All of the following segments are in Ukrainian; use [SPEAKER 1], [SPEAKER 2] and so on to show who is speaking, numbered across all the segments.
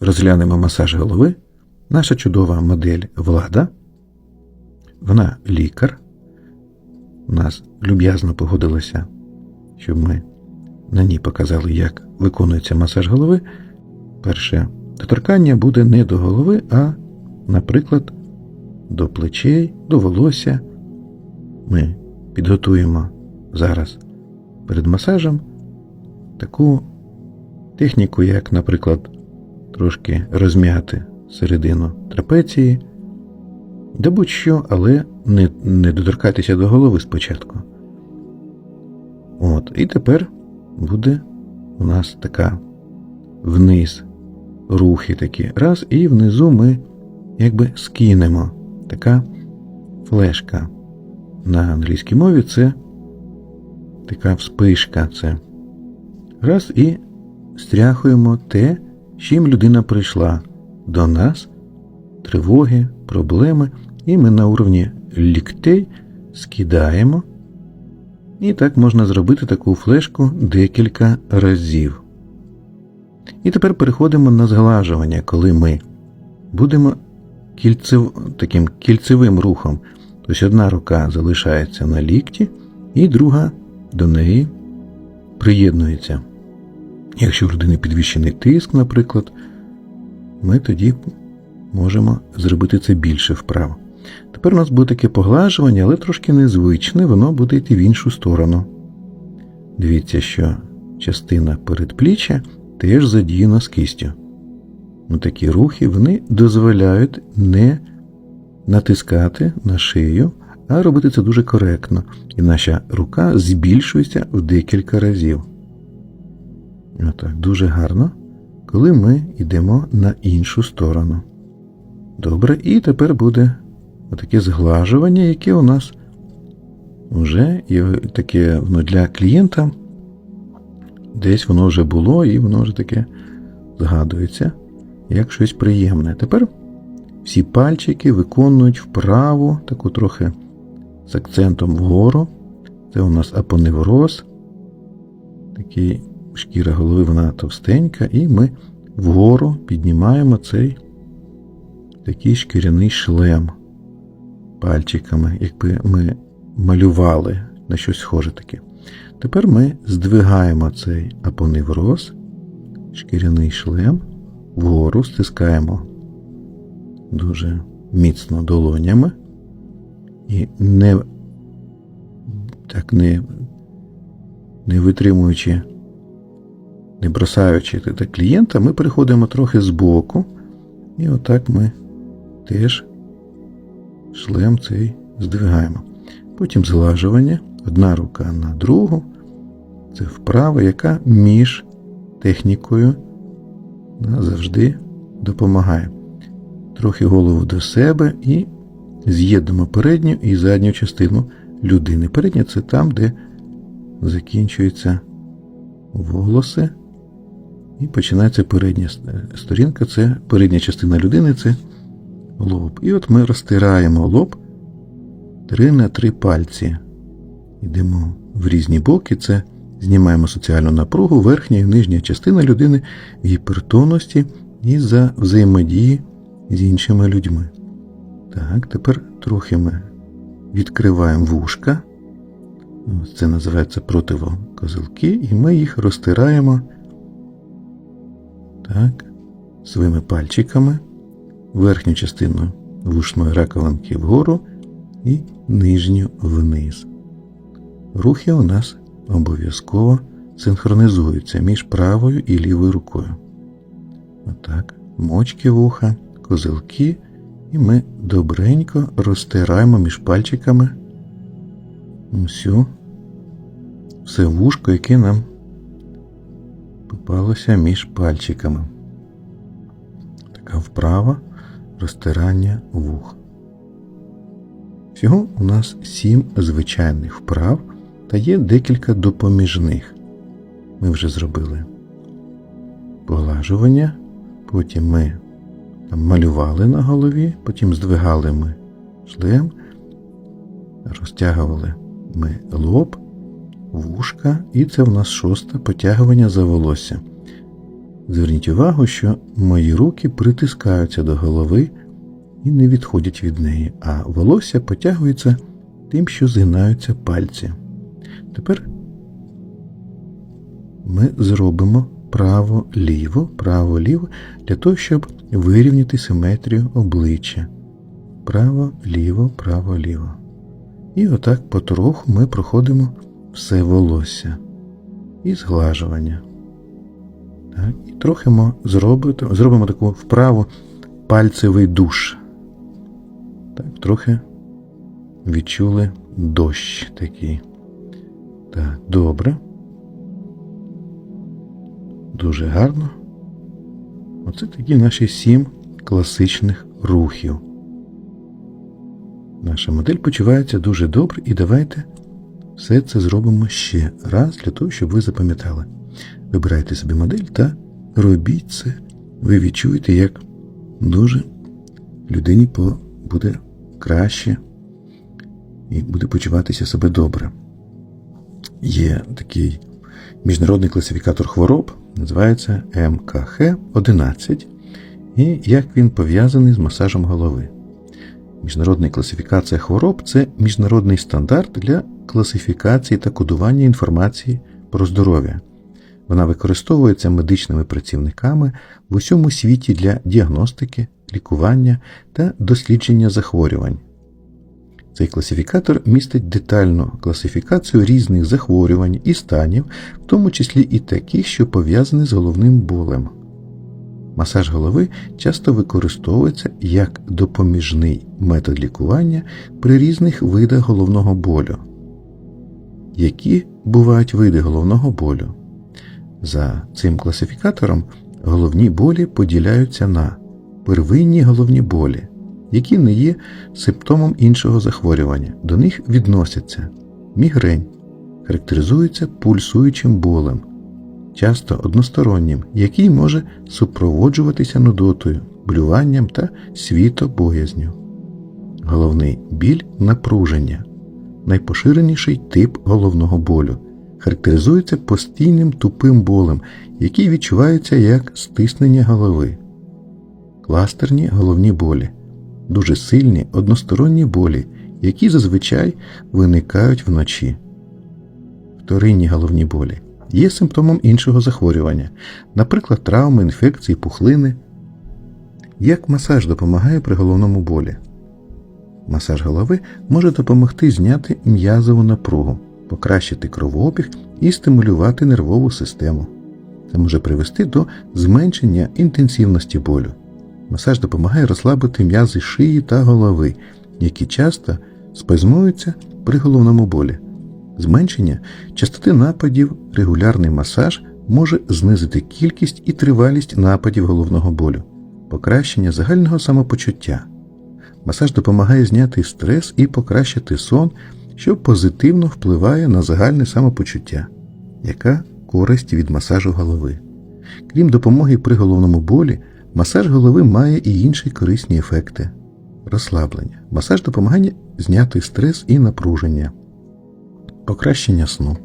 [SPEAKER 1] розглянемо масаж голови. Наша чудова модель влада. Вона лікар. У нас люб'язно погодилася, щоб ми на ній показали, як виконується масаж голови. Перше доторкання буде не до голови, а, наприклад, до плечей, до волосся. Ми підготуємо зараз перед масажем таку техніку, як, наприклад, трошки розм'яти середину трапеції, да будь-що, але не, не доторкатися до голови спочатку. От, і тепер буде у нас така вниз рухи такі. Раз, і внизу ми якби скинемо. Така флешка. На англійській мові це така вспишка. Це раз і стряхуємо те, чим людина прийшла до нас, тривоги, проблеми, і ми на уровні ліктей скидаємо. І так можна зробити таку флешку декілька разів. І тепер переходимо на зглажування, коли ми будемо кільцев... таким кільцевим рухом. Тобто одна рука залишається на лікті, і друга до неї приєднується. Якщо в людини підвищений тиск, наприклад, ми тоді можемо зробити це більше вправо. Тепер у нас буде таке поглажування, але трошки незвичне, воно буде йти в іншу сторону. Дивіться, що частина передпліччя теж задіяна з кистю. Ну, такі рухи вони дозволяють не натискати на шию, а робити це дуже коректно, і наша рука збільшується в декілька разів. Отак, дуже гарно, коли ми йдемо на іншу сторону. Добре, і тепер буде таке зглажування, яке у нас вже є таке ну, для клієнта. Десь воно вже було, і воно вже таке згадується як щось приємне. Тепер всі пальчики виконують вправу, таку трохи з акцентом вгору. Це у нас апоневроз. Такий шкіра голови вона товстенька, і ми вгору піднімаємо цей такий шкіряний шлем пальчиками, якби ми малювали на щось схоже таке. Тепер ми здвигаємо цей апоневроз, шкіряний шлем, вгору стискаємо дуже міцно долонями і не так не, не витримуючи, не бросаючи так, клієнта, ми переходимо трохи збоку, і отак ми теж шлем цей здвигаємо. Потім зглажування, одна рука на другу. Це вправа, яка між технікою завжди допомагає. Трохи голову до себе і з'єднуємо передню і задню частину людини. Передня це там, де закінчуються волоси. І починається передня сторінка, це передня частина людини це лоб. І от ми розтираємо лоб 3 на 3 пальці. Йдемо в різні боки. Це знімаємо соціальну напругу, верхня і нижня частина людини в гіпертонності і за взаємодії з іншими людьми. Так, тепер трохи ми відкриваємо вушка. Це називається противокозилки, і ми їх розтираємо так, своїми пальчиками, верхню частину вушної раковинки вгору і нижню вниз. Рухи у нас обов'язково синхронізуються між правою і лівою рукою. Отак, мочки вуха, козилки, і ми добренько розтираємо між пальчиками всю все вушко, яке нам попалося між пальчиками. Така вправа розтирання вух. Всього у нас сім звичайних вправ та є декілька допоміжних. Ми вже зробили поглажування, потім ми там, малювали на голові, потім здвигали ми шлем, розтягували ми лоб, вушка, і це в нас шосте потягування за волосся. Зверніть увагу, що мої руки притискаються до голови і не відходять від неї, а волосся потягується тим, що згинаються пальці. Тепер ми зробимо право-ліво, право-ліво для того, щоб вирівняти симетрію обличчя. Право-ліво, право-ліво. І отак потроху ми проходимо все волосся і зглажування. Так, і трохи ми зробимо, зробимо таку вправу пальцевий душ. Так, трохи відчули дощ такий. Так, добре. Дуже гарно. Оце такі наші сім класичних рухів. Наша модель почувається дуже добре, і давайте все це зробимо ще раз для того, щоб ви запам'ятали. Вибирайте собі модель та робіть це. Ви відчуєте, як дуже людині буде краще і буде почуватися себе добре. Є такий міжнародний класифікатор хвороб, називається МКХ-11, і як він пов'язаний з масажем голови. Міжнародна класифікація хвороб це міжнародний стандарт для класифікації та кодування інформації про здоров'я. Вона використовується медичними працівниками в усьому світі для діагностики, лікування та дослідження захворювань. Цей класифікатор містить детальну класифікацію різних захворювань і станів, в тому числі і таких, що пов'язані з головним болем. Масаж голови часто використовується як допоміжний метод лікування при різних видах головного болю. Які бувають види головного болю? За цим класифікатором головні болі поділяються на первинні головні болі, які не є симптомом іншого захворювання. До них відносяться мігрень, характеризується пульсуючим болем, часто одностороннім, який може супроводжуватися нудотою, блюванням та світобоязню. Головний біль напруження найпоширеніший тип головного болю. Характеризується постійним тупим болем, який відчувається як стиснення голови, кластерні головні болі, дуже сильні односторонні болі, які зазвичай виникають вночі. Вторинні головні болі є симптомом іншого захворювання, наприклад, травми, інфекції, пухлини. Як масаж допомагає при головному болі? Масаж голови може допомогти зняти м'язову напругу, покращити кровообіг і стимулювати нервову систему. Це може привести до зменшення інтенсивності болю. Масаж допомагає розслабити м'язи шиї та голови, які часто спазмуються при головному болі. Зменшення частоти нападів, регулярний масаж може знизити кількість і тривалість нападів головного болю, покращення загального самопочуття. Масаж допомагає зняти стрес і покращити сон, що позитивно впливає на загальне самопочуття, яка користь від масажу голови. Крім допомоги при головному болі, масаж голови має і інші корисні ефекти. Розслаблення. Масаж допомагає зняти стрес і напруження, покращення сну.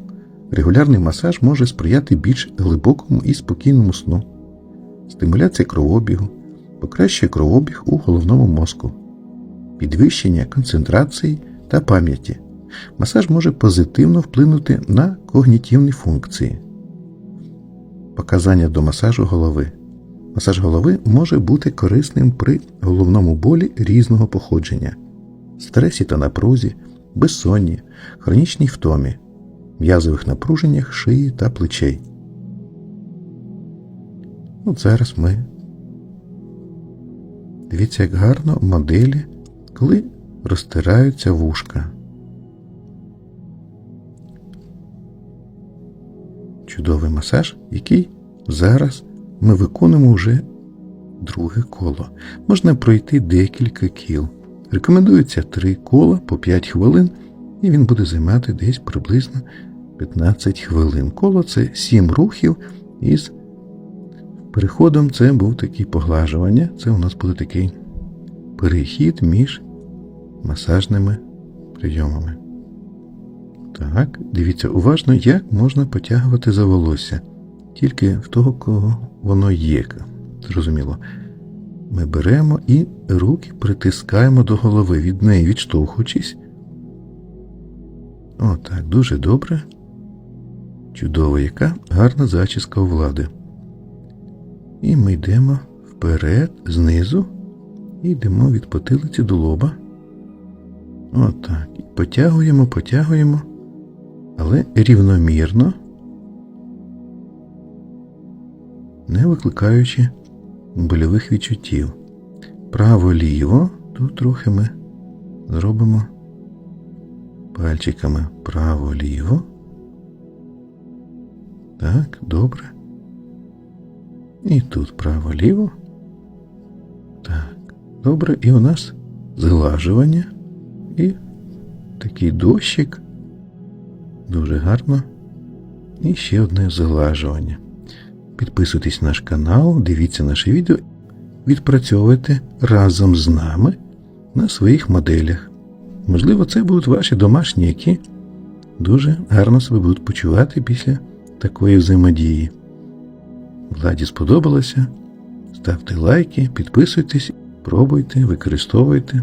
[SPEAKER 1] Регулярний масаж може сприяти більш глибокому і спокійному сну, стимуляція кровообігу, покращує кровообіг у головному мозку підвищення концентрації та пам'яті. Масаж може позитивно вплинути на когнітивні функції. Показання до масажу голови. Масаж голови може бути корисним при головному болі різного походження, стресі та напрузі, безсонні, хронічній втомі, м'язових напруженнях шиї та плечей. От зараз ми. Дивіться, як гарно моделі коли розтираються вушка. Чудовий масаж, який зараз ми виконуємо вже друге коло. Можна пройти декілька кіл. Рекомендується три кола по 5 хвилин, і він буде займати десь приблизно 15 хвилин. Коло це 7 рухів із переходом це був такий поглажування. Це у нас буде такий перехід між масажними прийомами. Так, дивіться уважно, як можна потягувати за волосся. тільки в того, кого воно є. Зрозуміло. Ми беремо і руки притискаємо до голови від неї, відштовхуючись. Отак, дуже добре. Чудово, яка гарна зачіска у влади. І ми йдемо вперед, знизу, і йдемо від потилиці до лоба. Отак. І потягуємо, потягуємо, але рівномірно, не викликаючи больових відчуттів. Право-ліво, тут трохи ми зробимо пальчиками право-ліво. Так, добре. І тут право-ліво. Так, добре. І у нас зглажування і такий дощик. Дуже гарно. І ще одне зглажування. Підписуйтесь на наш канал, дивіться наше відео, відпрацьовуйте разом з нами на своїх моделях. Можливо, це будуть ваші домашні, які дуже гарно себе будуть почувати після такої взаємодії. Владі сподобалося. Ставте лайки, підписуйтесь, пробуйте, використовуйте.